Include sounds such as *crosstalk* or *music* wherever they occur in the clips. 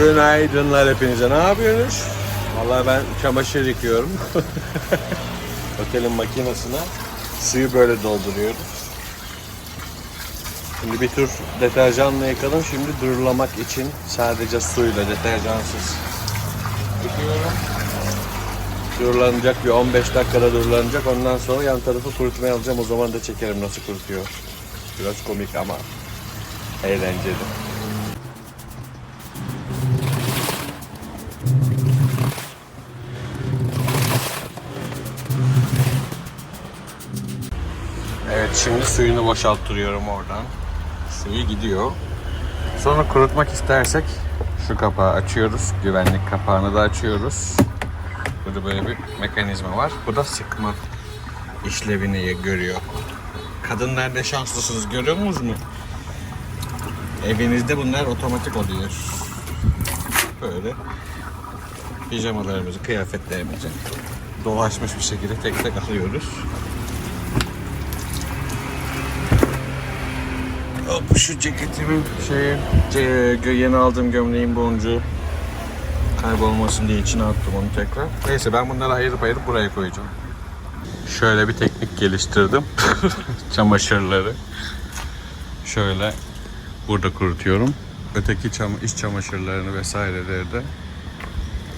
Günaydınlar hepinize. Ne yapıyorsunuz? Vallahi ben çamaşır yıkıyorum. *laughs* Otelin makinesine suyu böyle dolduruyoruz. Şimdi bir tur deterjanla yıkadım. Şimdi durulamak için sadece suyla deterjansız yıkıyorum. Durulanacak bir 15 dakikada durulanacak. Ondan sonra yan tarafı kurutmaya alacağım. O zaman da çekerim nasıl kurutuyor. Biraz komik ama eğlenceli. Evet şimdi suyunu boşalttırıyorum oradan. Suyu gidiyor. Sonra kurutmak istersek şu kapağı açıyoruz. Güvenlik kapağını da açıyoruz. Burada böyle bir mekanizma var. Bu da sıkma işlevini görüyor. Kadınlar ne şanslısınız görüyor musunuz mu? Evinizde bunlar otomatik oluyor. Böyle pijamalarımızı, kıyafetlerimizi dolaşmış bir şekilde tek tek alıyoruz. Hop, şu ceketimin şeyi, ce- yeni aldığım gömleğin boncuğu kaybolmasın diye içine attım onu tekrar. Neyse ben bunları ayırıp ayırıp buraya koyacağım. Şöyle bir teknik geliştirdim. *laughs* Çamaşırları. Şöyle burada kurutuyorum. Öteki çam iç çamaşırlarını vesaireleri de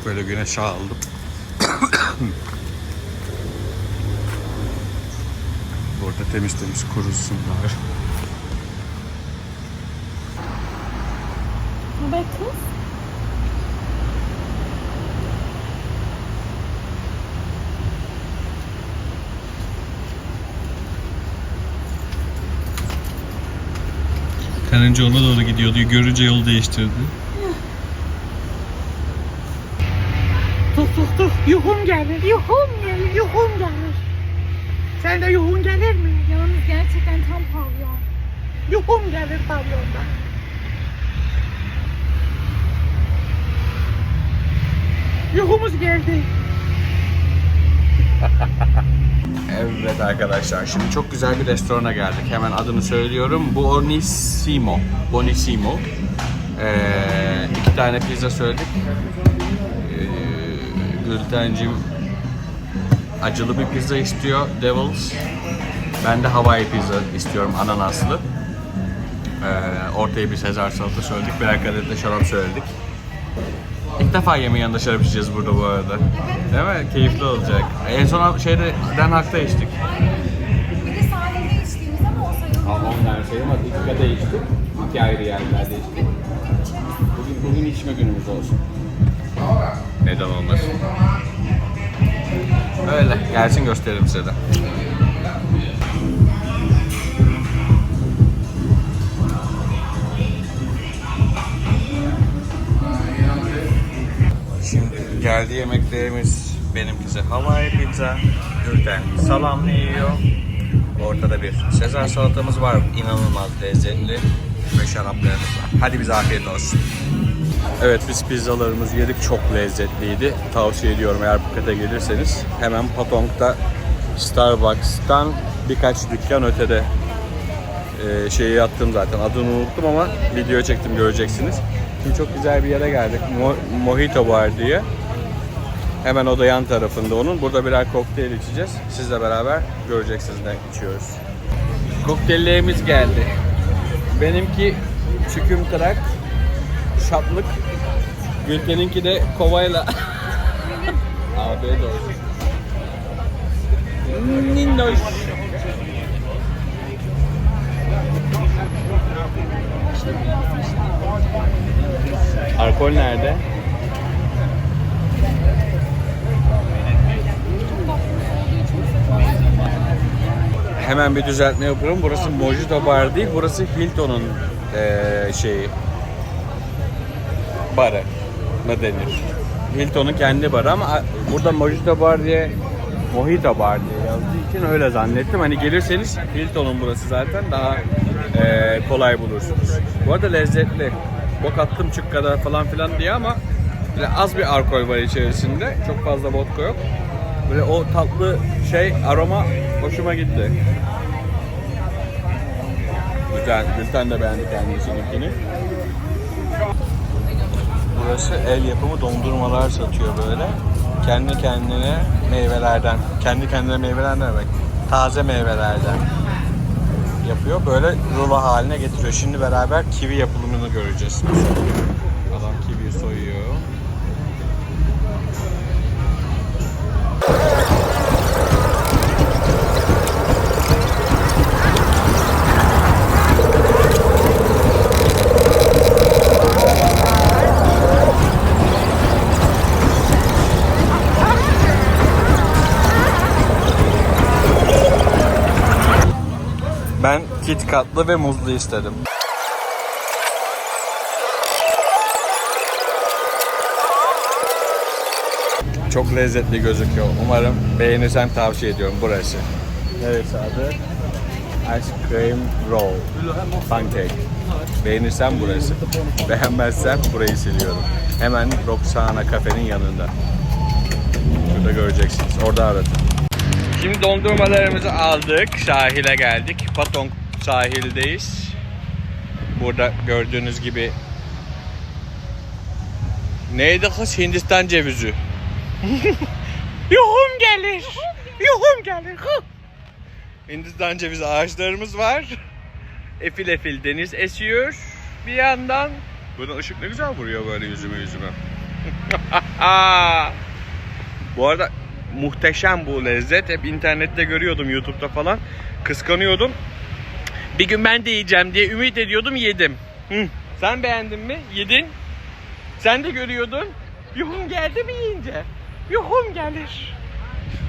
böyle güneşe aldım. *coughs* burada temiz temiz kurusunlar. Kız. Karınca ona doğru gidiyordu. Görünce yol değiştirdi. Tuk tuk tuk yuhum gelir yuhum gelir yuhum gelir. Sen de yuhun gelir mi? Yalnız gerçekten tam pavyon. Yuhum gelir pavyonda. Yuhumuz geldi. Evet arkadaşlar şimdi çok güzel bir restorana geldik. Hemen adını söylüyorum. Bonissimo. Bonissimo. Ee, iki tane pizza söyledik. Ee, Gültencim acılı bir pizza istiyor. Devils. Ben de Hawaii pizza istiyorum ananaslı. Ee, ortaya bir Sezar salata söyledik. Birer kadeh de şarap söyledik. İlk defa yemeğin yanında şarap içeceğiz burada bu arada. Değil mi? Keyifli olacak. En son şeyde Den Haag'da içtik. Bir de sahilde içtiğimiz ama o sayılmaz. Ama onlar sayılmaz. İki içtik. İki ayrı yerlerde içtik. Bugün, bugün içme günümüz olsun. Neden olmasın? Öyle. Gelsin gösteririm size de. Geldi yemeklerimiz benimkisi Hawaii pizza, Gülten salamlı yiyor. Ortada bir Sezar salatamız var. inanılmaz lezzetli ve şaraplarımız var. Hadi bize afiyet olsun. Evet biz pizzalarımızı yedik. Çok lezzetliydi. Tavsiye ediyorum eğer Phuket'e gelirseniz. Hemen Patong'da Starbucks'tan birkaç dükkan ötede e, şeyi yaptım zaten. Adını unuttum ama video çektim göreceksiniz. Şimdi çok güzel bir yere geldik. Mo- Mojito Bar diye. Hemen o da yan tarafında onun. Burada birer kokteyl içeceğiz. Sizle beraber göreceksiniz ne içiyoruz. Kokteyllerimiz geldi. Benimki çüküm tırak, şaplık. Gülten'inki de kovayla. *laughs* Afiyet olsun. Ninnoş. Alkol nerede? Hemen bir düzeltme yapıyorum. Burası Mojito Bar değil, burası Hilton'un eee şeyi. Barı mı denir? Hilton'un kendi barı ama burada Mojito Bar diye Mojito Bar diye yazdığı için öyle zannettim. Hani gelirseniz Hilton'un burası zaten daha eee, kolay bulursunuz. Bu arada lezzetli. Bok attım kadar falan filan diye ama az bir alkol var içerisinde. Çok fazla vodka yok. Böyle o tatlı şey aroma hoşuma gitti. Güzel. Gülten de beğendi kendisininkini. burası el yapımı dondurmalar satıyor böyle. Kendi kendine meyvelerden, kendi kendine meyveler ne demek? Taze meyvelerden yapıyor. Böyle rulo haline getiriyor. Şimdi beraber kivi yapımını göreceğiz. Adam kiviyi soyuyor. Kit katlı ve muzlu istedim. Çok lezzetli gözüküyor. Umarım beğenirsen tavsiye ediyorum burası. Neresi adı? Ice Cream Roll. Pancake. Beğenirsen burası. Beğenmezsen burayı siliyorum. Hemen Roxana kafenin yanında. Şurada göreceksiniz. Orada aradım. Şimdi dondurmalarımızı aldık. Sahile geldik. Patong sahildeyiz. Burada gördüğünüz gibi Neydi kız? Hindistan cevizi. *laughs* Yuhum gelir. Yuhum gelir. Hı. Hindistan cevizi ağaçlarımız var. Efil efil deniz esiyor. Bir yandan. Bunu ışık ne güzel vuruyor böyle yüzüme yüzüme. *laughs* Bu arada muhteşem bu lezzet. Hep internette görüyordum YouTube'da falan. Kıskanıyordum. Bir gün ben de yiyeceğim diye ümit ediyordum yedim. Hı. Sen beğendin mi? Yedin. Sen de görüyordun. Yuhum geldi mi yiyince? Yuhum gelir.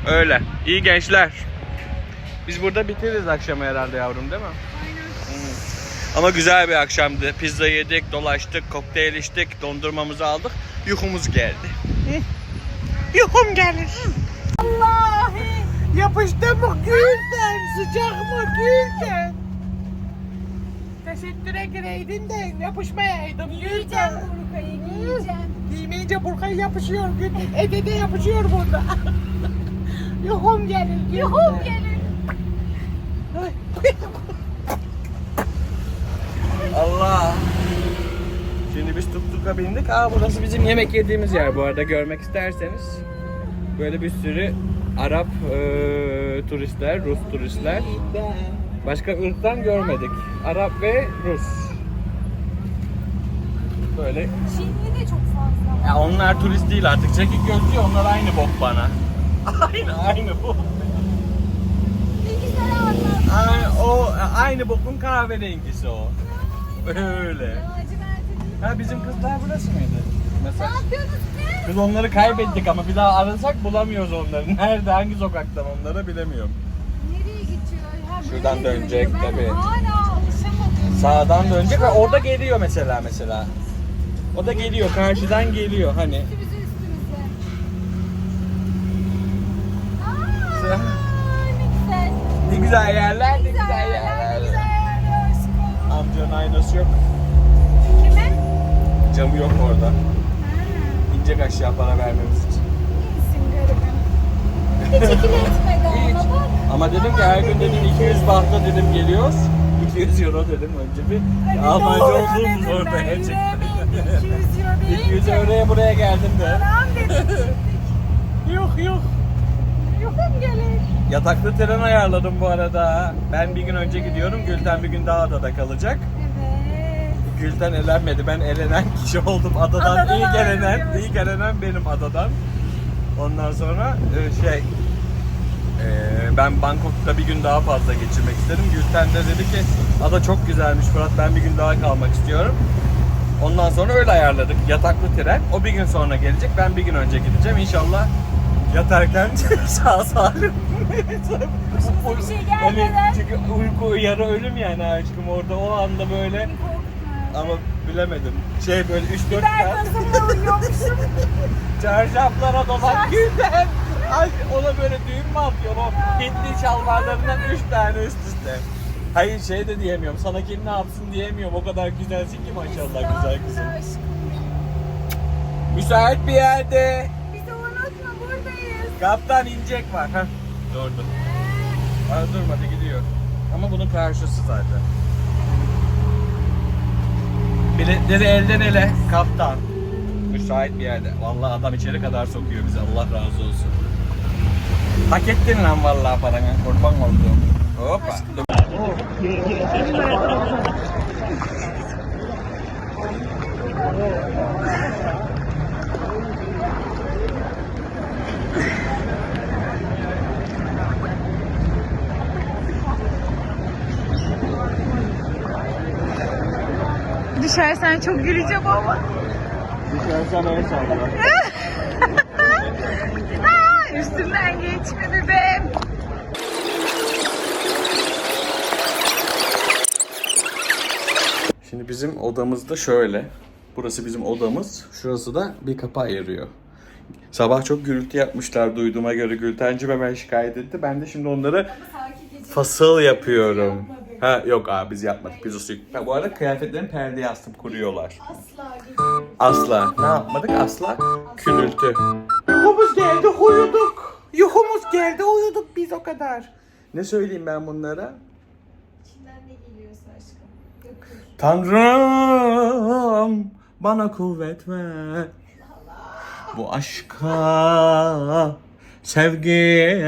Öyle. İyi gençler. Biz burada bitiririz akşamı herhalde yavrum değil mi? Aynen. Ama güzel bir akşamdı. Pizza yedik, dolaştık, kokteyl içtik, dondurmamızı aldık. Yuhumuz geldi. Hı. Yuhum gelir. Vallahi yapıştı mı Gülden? Sıcak mı Gülden? Tesettüre gireydin de yapışmayaydın Yiyeceğim Gülden. burkayı yiyeceğim. Giymeyince burkayı yapışıyor Gülden. Ede de yapışıyor burada. *laughs* Yuhum gelir. Yuhum gelir. *laughs* Allah. Şimdi biz tuk-tuk'a bindik. Aa burası bizim yemek yediğimiz yer bu arada görmek isterseniz. Böyle bir sürü Arap eee, turistler, Rus turistler. Başka ırktan görmedik. Arap ve Rus. Böyle. Çinli de çok fazla. Ya onlar turist değil artık. Çekik gözlü onlar aynı bok bana. *laughs* Aynı aynı bu. Ne. Aynı, o aynı bokun kahverengisi o. Öyle. Ha bizim kızlar burası mıydı? Ne Mesela yapıyorsunuz kız? Biz onları kaybettik ama bir daha arasak bulamıyoruz onları. Nerede, hangi sokaktan onları bilemiyorum. Nereye geçiyor? Ha, böyle Şuradan dönecek tabii. Sağdan dönecek ve orada geliyor mesela mesela. O da geliyor, karşıdan geliyor hani. Aa, ne güzel. Yerler, ne güzel yerler. Amcanın aynası yok. Kime? Camı yok orada. İnecek aşağı para vermemiz. Hiç ikile etmedi Hiç. ama bak. Ama dedim ki her gün dedim 200 bahta dedim geliyoruz. *laughs* 200 euro dedim önce bir Öyle Almanca doğru olduğumuz dedim de. gerçekten. 200 euro *laughs* 200 deyince. euroya buraya geldim de. Dedim. Yok yok. Yuhum gelir. Yataklı tren ayarladım bu arada. Ben bir gün önce gidiyorum. Gülten bir gün daha adada kalacak. Evet. Gülten elenmedi. Ben elenen kişi oldum. Adadan, Adadan ilk elenen, ilk elenen benim adadan. Ondan sonra e, şey e, ben Bangkok'ta bir gün daha fazla geçirmek istedim. Gülten de dedi ki ada çok güzelmiş Fırat ben bir gün daha kalmak istiyorum. Ondan sonra öyle ayarladık. Yataklı tren. O bir gün sonra gelecek. Ben bir gün önce gideceğim. İnşallah yatarken *laughs* sağ salim. bir şey Hani gelmeden. çünkü uyku yarı ölüm yani aşkım orada o anda böyle ama bilemedim. Şey böyle 3-4 Biber saat gazımla uyuyormuşum. *laughs* çarşaflara dolan günden. Ay ona böyle düğün mü atıyor o Hintli şalvarlarından 3 tane üst üste. Hayır şey de diyemiyorum. Sana kim ne yapsın diyemiyorum. O kadar güzelsin ki maşallah güzel kızım. Müsait bir yerde. Bizi unutma buradayız. Kaptan inecek var. Heh. Durdu. Aa, durmadı gidiyor. Ama bunun karşısı zaten. Biletleri elden ele. Kaptan. müsait bir yerde. Vallahi adam içeri kadar sokuyor bizi. Allah razı olsun. Hak ettin lan vallahi paranı. Kurban oldum. Hoppa. Düşersen çok güleceğim ama. Düşersen el salla. Üstümden geçme bebeğim. Şimdi bizim odamızda şöyle. Burası bizim odamız. Şurası da bir kapı ayırıyor. Sabah çok gürültü yapmışlar duyduğuma göre Gültenci ve ben şikayet etti. Ben de şimdi onları fasıl yapıyorum. Ha yok abi biz yapmadık. Biz usul. Ha, bu arada kıyafetlerini perdeye astım kuruyorlar. Asla. Asla. Ne yapmadık? Asla. Gürültü. Yuhumuz geldi uyuduk. Yuhumuz geldi uyuduk biz o kadar. Ne söyleyeyim ben bunlara? İçinden ne geliyorsa aşkım. Dökül. Tanrım bana kuvvet ver. Bu aşka, sevgiye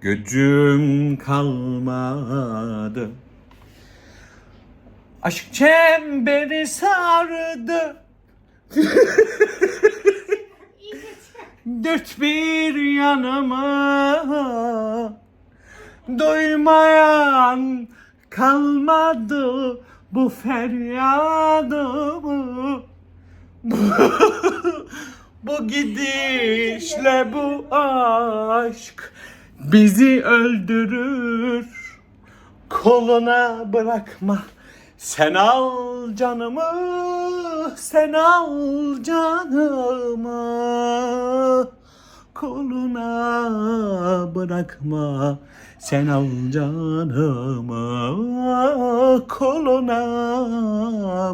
gücüm kalmadı. Aşk çemberi sardı. *laughs* Dört bir yanıma. Duymayan kalmadı bu feryadımı *laughs* Bu gidişle bu aşk bizi öldürür. Koluna bırakma sen al canımı sen al canımı. Koluna bırakma sen al canımı. Koluna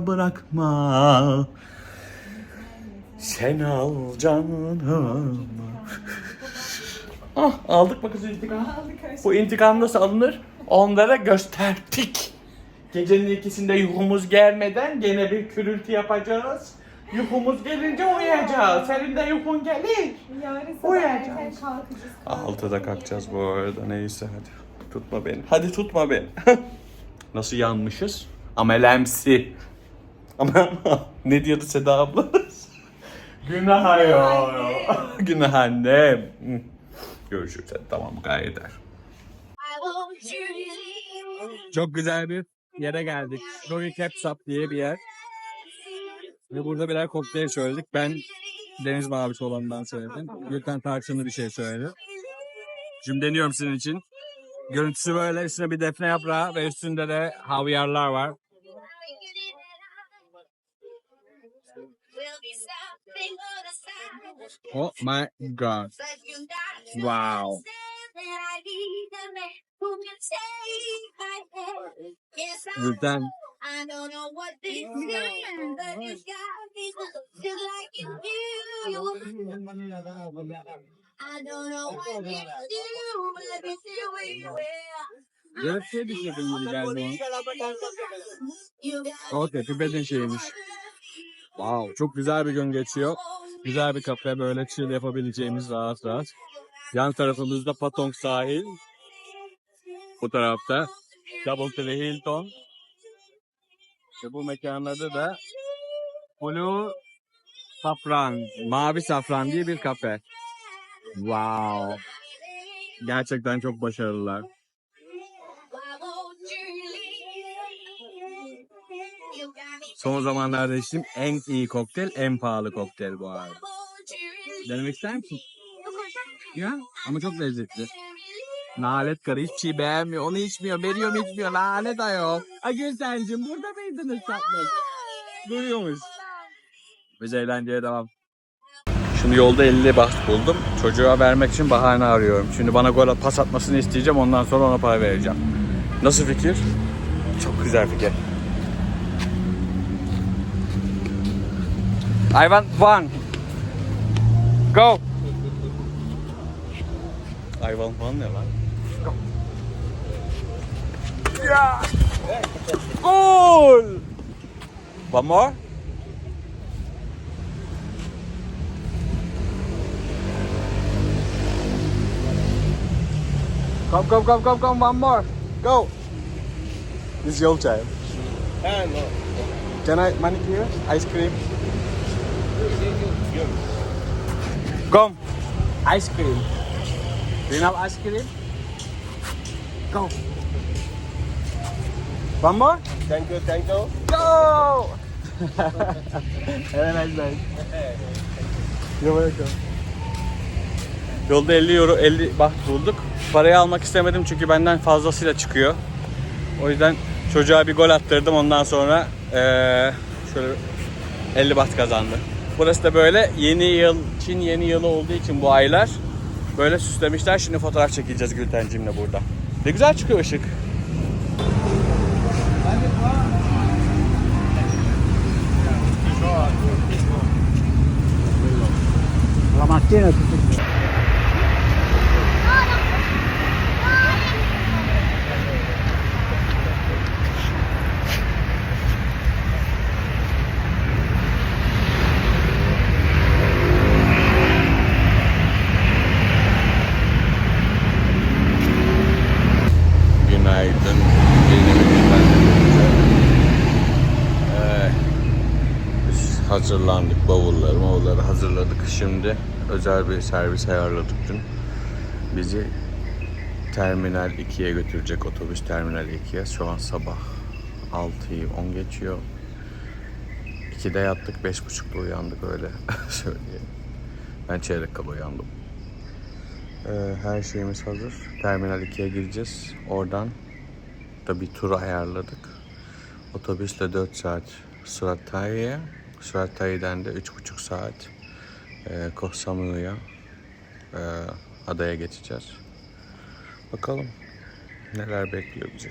bırakma. Sen al canımı. Ah, aldık kız intikam bu intikam nasıl alınır? Onlara gösterdik gecenin ikisinde yuhumuz gelmeden gene bir gürültü yapacağız yuhumuz gelince uyuyacağız senin de yuhun gelir Yarın sabah Uyuyacağız. erken kalkacağız. Altıda kalkacağız bu arada neyse hadi. Tutma beni. Hadi tutma beni. *laughs* Nasıl yanmışız? Amelemsi. Ama *laughs* ne diyordu Seda abla? *laughs* Günah yok. Günah annem. Hı. Görüşürüz hadi tamam yeter. Çok güzel bir yere geldik. Rory Capsap diye bir yer. Ve burada birer kokteyl söyledik. Ben deniz mavisi olanından söyledim. Gülten tarçınlı bir şey söyledi. Şimdi deniyorum sizin için. Görüntüsü böyle üstüne bir defne yaprağı ve üstünde de havyarlar var. Oh my god. Wow. You wear. Görüntüye düşürdüm bunu got O tepi bedin şeymiş. Wow çok güzel bir gün geçiyor. Güzel bir kafe böyle chill yapabileceğimiz rahat rahat. Yan tarafımızda Patong sahil. Bu tarafta Double Tree Hilton. Ve bu mekanlarda da Blue Safran, Mavi Safran diye bir kafe. Wow. Gerçekten çok başarılılar. Son zamanlarda içtiğim en iyi kokteyl, en pahalı kokteyl bu arada. Denemek ister misin? Ya ama çok lezzetli. Nalet karı hiçbir şey beğenmiyor. Onu içmiyor. Veriyorum içmiyor. Lanet ayol. Agül sencim burada mıydınız tatlım? Duyuyormuş. Biz eğlenceye devam. Şimdi yolda 50 baht buldum. Çocuğa vermek için bahane arıyorum. Şimdi bana gol pas atmasını isteyeceğim. Ondan sonra ona para vereceğim. Nasıl fikir? Çok güzel fikir. I want one. Go. I want one ne lan? Yeah. Goal! One more. Come, come, come, come, come, one more. Go. This is your time. Ah, no. Can I manicure? Ice cream? Come. Ice cream. Do you have ice cream? Go. One more? Thank you, thank you. Go! *laughs* Have a nice night. You're welcome. Yolda 50 euro 50 baht bulduk. Parayı almak istemedim çünkü benden fazlasıyla çıkıyor. O yüzden çocuğa bir gol attırdım ondan sonra eee, şöyle 50 baht kazandı. Burası da böyle yeni yıl, Çin yeni yılı olduğu için bu aylar böyle süslemişler. Şimdi fotoğraf çekileceğiz Gültencim'le burada. Ne güzel çıkıyor ışık. เจ Şimdi özel bir servis ayarladık dün. Bizi Terminal 2'ye götürecek otobüs Terminal 2'ye. Şu an sabah 6'yı 10 geçiyor. 2'de yattık, 5.30'da uyandık öyle *laughs* söyleyelim. Ben çeyrek kala uyandım. Ee, her şeyimiz hazır. Terminal 2'ye gireceğiz. Oradan da bir tur ayarladık. Otobüsle 4 saat Surattaya'ya. Surattaya'dan da 3,5 saat e, Koh Samui'ye e, adaya geçeceğiz. Bakalım neler bekliyor bizi.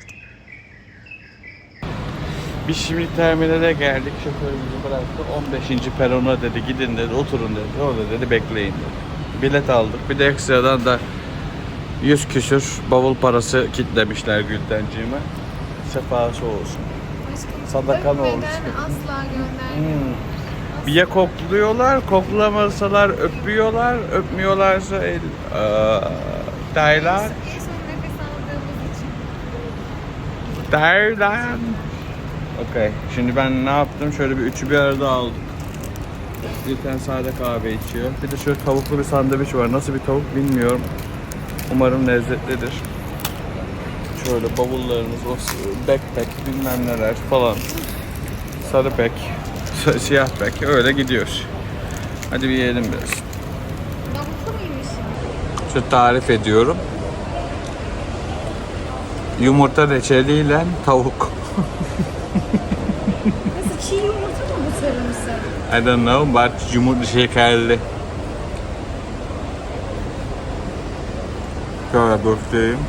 Biz şimdi terminale geldik. Şoförümüzü bıraktı. 15. perona dedi gidin dedi oturun dedi. Orada dedi bekleyin dedi. Bilet aldık. Bir de ekstradan da 100 küsür bavul parası kitlemişler Gültenciğime. Sefası olsun. Sadakan olsun. Asla göndermiyor. Bir ya kokluyorlar, koklamasalar öpüyorlar, öpmüyorlarsa el... Aa, Tayland. En son nefes aldığımız için. Tayland. Okey. Şimdi ben ne yaptım? Şöyle bir üçü bir arada aldım. Bir tane sade kahve içiyor. Bir de şöyle tavuklu bir sandviç var. Nasıl bir tavuk bilmiyorum. Umarım lezzetlidir. Şöyle bavullarımız, o backpack bilmem neler falan. Sarı pek, siyah pek öyle gidiyoruz. Hadi bir yiyelim biraz. Şu tarif ediyorum. Yumurta reçeliyle tavuk. Nasıl çiğ yumurta mı bu sarımsı? I don't know but yumurta şekerli. Şöyle göstereyim.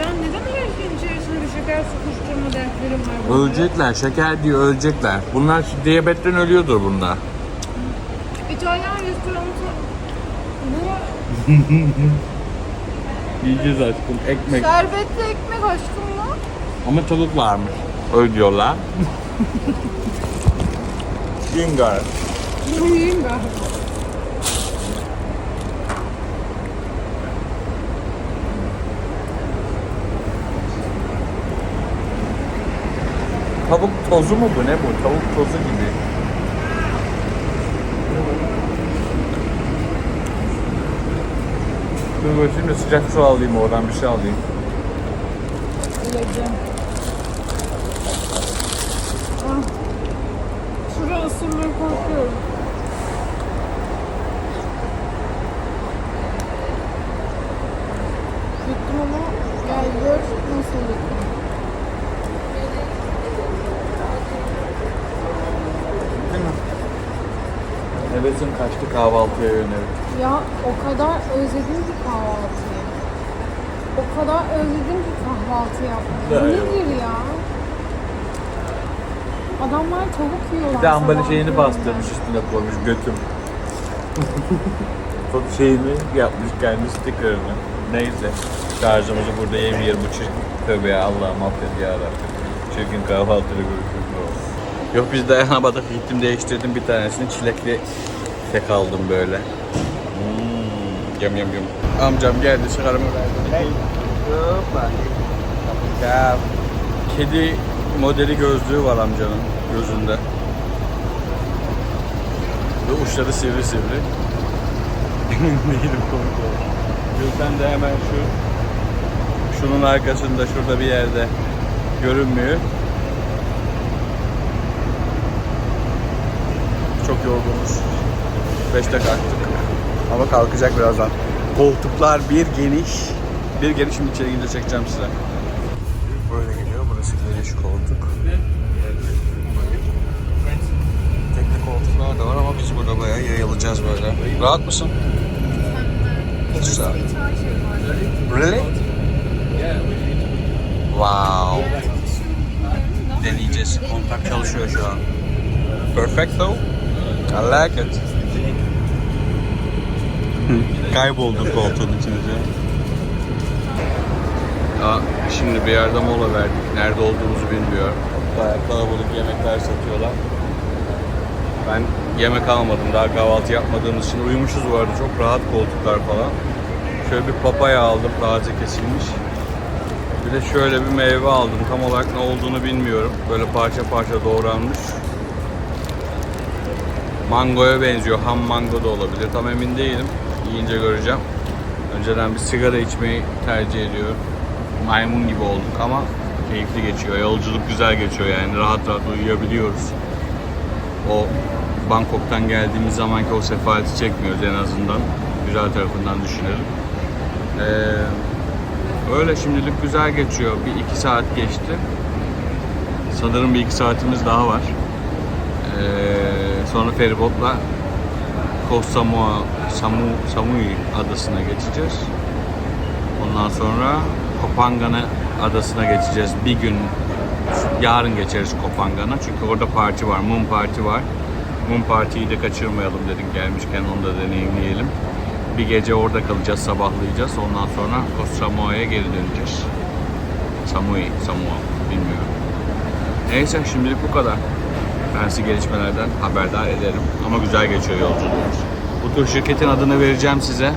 Ya neden her şeyin içerisinde şeker sıkıştırma dertlerim var burada? Ölecekler, şeker diye ölecekler. Bunlar şu diyabetten ölüyordur bunlar. İtalyan restoranı bu *laughs* Yiyeceğiz aşkım, ekmek. şerbetli ekmek aşkım mı? Ama tavuk varmış. Öyle diyorlar. Gingar. Yiyeyim ben. Tavuk tozu mu bu ne bu? Tavuk tozu gibi. Dur bakayım da sıcak su alayım oradan bir şey alayım. Yiyeceğim. Ah. Şuraya. Gittim ama gel gör nasıl gittim. Değil mi? Hevesim kaçtı kahvaltıya yönelik. Ya o kadar özledim ki kahvaltıyı. O kadar özledim ki kahvaltı yapmayı. Bu Evet. nedir ya? Adamlar tavuk yiyorlar. Bir de sabah yeni köründe. bastırmış üstüne koymuş götüm. *laughs* Çok şeyini yapmış kendi stickerını. Neyse. Şarjımızı burada yemeyelim bu çirkin. Tövbe ya Allah'ım affet ya Rabbim. Çirkin kahvaltıyla görüşürüz. Yok biz dayanamadık. Gittim değiştirdim bir tanesini. Çilekli tek aldım böyle. Hmm, yum yum yum. Amcam geldi sigaramı verdi. Ya kedi modeli gözlüğü var amcanın gözünde. Ve uçları sivri sivri. *laughs* Değilim komik oldu. Gülten de hemen şu şunun arkasında şurada bir yerde görünmüyor. Çok yorgunuz. 5'te kalktık. Ama kalkacak birazdan. Koltuklar bir geniş. Bir geniş şimdi içeri gidince çekeceğim size. Böyle geliyor. Burası geniş koltuk. Tekli koltuklar da var ama biz burada bayağı yayılacağız böyle. Rahat mısın? Güzel. Really? Wow. Deneyeceğiz. Kontak çalışıyor şu an. Perfecto. I like it. Kayboldum koltuğun içinde. Ya, şimdi bir yerde mola verdik. Nerede olduğumuzu bilmiyorum. Bayağı kalabalık yemekler satıyorlar. Ben yemek almadım. Daha kahvaltı yapmadığımız için uyumuşuz bu arada. Çok rahat koltuklar falan. Şöyle bir papaya aldım. Taze kesilmiş. Bir de şöyle bir meyve aldım. Tam olarak ne olduğunu bilmiyorum. Böyle parça parça doğranmış. Mangoya benziyor. Ham mango da olabilir. Tam emin değilim. Yiyince göreceğim. Önceden bir sigara içmeyi tercih ediyorum. Maymun gibi olduk ama keyifli geçiyor. Yolculuk güzel geçiyor yani. Rahat rahat uyuyabiliyoruz. O Bangkok'tan geldiğimiz zamanki o sefaleti çekmiyoruz en azından. Güzel tarafından düşünelim. Ee, öyle şimdilik güzel geçiyor. Bir iki saat geçti. Sanırım bir iki saatimiz daha var. Ee, sonra feribotla Koh Samui, Samu, Samui adasına geçeceğiz. Ondan sonra Kopangan'a adasına geçeceğiz. Bir gün yarın geçeriz Kopangan'a. Çünkü orada parti var, mum parti var. Mum partiyi de kaçırmayalım dedik gelmişken onu da deneyimleyelim. Bir gece orada kalacağız, sabahlayacağız. Ondan sonra Koh Samui'ye geri döneceğiz. Samui, Samoa bilmiyorum. Neyse şimdilik bu kadar. Ben sizi gelişmelerden haberdar ederim. Ama güzel geçiyor yolculuğumuz. Bu tür şirketin adını vereceğim size.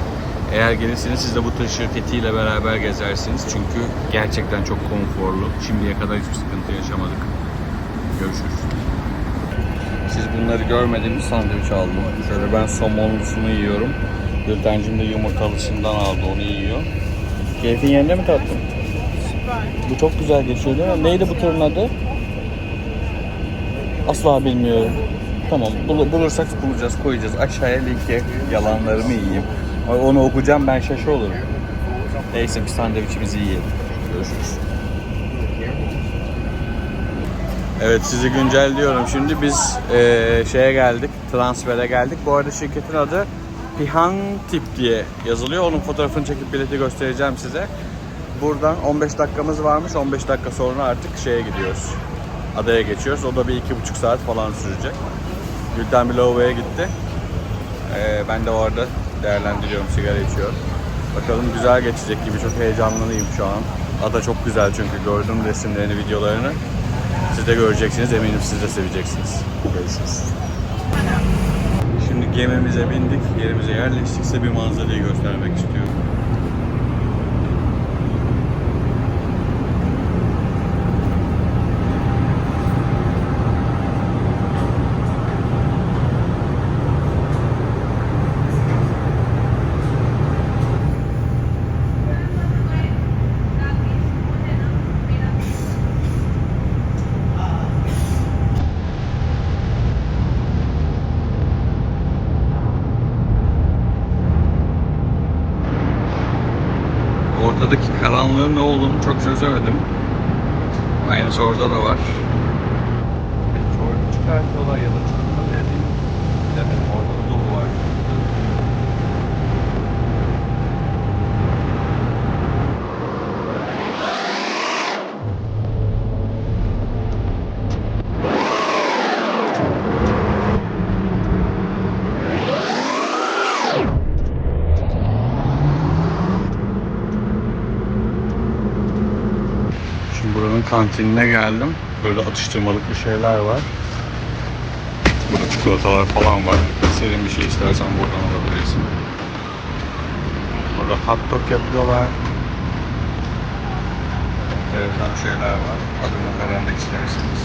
Eğer gelirseniz siz de bu tür şirketiyle beraber gezersiniz. Çünkü gerçekten çok konforlu. Şimdiye kadar hiçbir sıkıntı yaşamadık. Görüşürüz. Siz bunları görmediğimiz sandviç aldım. Şöyle ben somonlusunu yiyorum. Gültencim de yumurtalısından aldı onu yiyor. Keyfin yerinde mi tatlım? Bu çok güzel geçiyor değil mi? Neydi bu turun adı? Asla bilmiyorum. Tamam bul- bulursak bulacağız koyacağız. Aşağıya linki yalanlarımı yiyeyim. Onu okuyacağım ben şaşı olurum. Neyse bir sandviçimizi yiyelim. Görüşürüz. Evet sizi güncelliyorum. Şimdi biz eee, şeye geldik, transfere geldik. Bu arada şirketin adı Pihan Tip diye yazılıyor. Onun fotoğrafını çekip bileti göstereceğim size. Buradan 15 dakikamız varmış. 15 dakika sonra artık şeye gidiyoruz. Adaya geçiyoruz. O da bir iki buçuk saat falan sürecek. Gülten bir lavaboya gitti. Ee, ben de orada değerlendiriyorum, sigara içiyorum. Bakalım güzel geçecek gibi. Çok heyecanlıyım şu an. Ada çok güzel çünkü gördüm resimlerini, videolarını. Siz de göreceksiniz. Eminim siz de seveceksiniz. Görüşürüz. Şimdi gemimize bindik, yerimize yerleştik. Size bir manzarayı göstermek istiyorum. Ortadaki karanlığın ne olduğunu çok çözemedim. Aynısı orada da var. Çok çıkartıyorlar ya da çıkartıyorlar. Bilemedim orada da dolu var. Şimdi buranın kantinine geldim. Böyle atıştırmalık bir şeyler var. Burada çikolatalar falan var. Senin bir şey istersen buradan alabilirsin. Burada hot dog yapıyorlar. enteresan şeyler var. Adını öğrenmek isterseniz.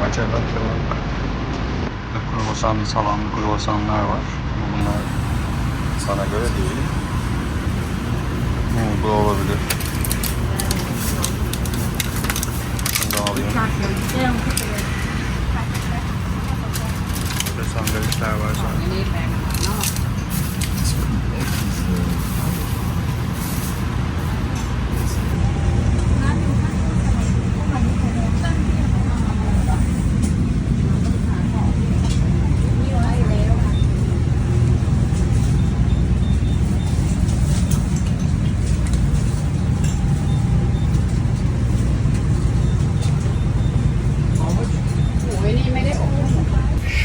Maça bak bak. Kruvasanlı, salamlı kruvasanlar var. Bunlar sana göre değil. Hmm, bu olabilir. Şunu da alayım. Burada sandviçler var zaten.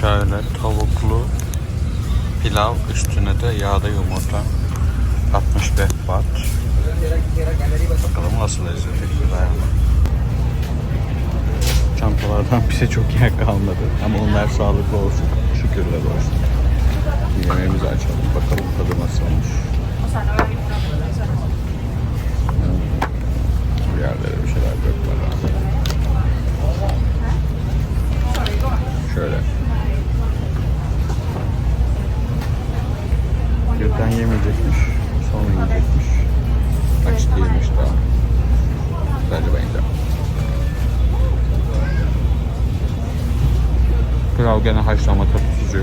Şöyle tavuklu pilav üstüne de yağda yumurta 65 baht. Bakalım nasıl lezzetli güzel. Çantalardan bize çok yer kalmadı ama onlar sağlıklı olsun. Şükürler olsun. Yemeğimizi açalım bakalım tadı nasıl olmuş. Bu yerlere bir şeyler dökme lazım. Şöyle. Gökten yemeyecekmiş. Sonra yiyecekmiş. Aç değilmiş daha. Bence ben yiyeceğim. Pilav gene haşlama tadı tuzu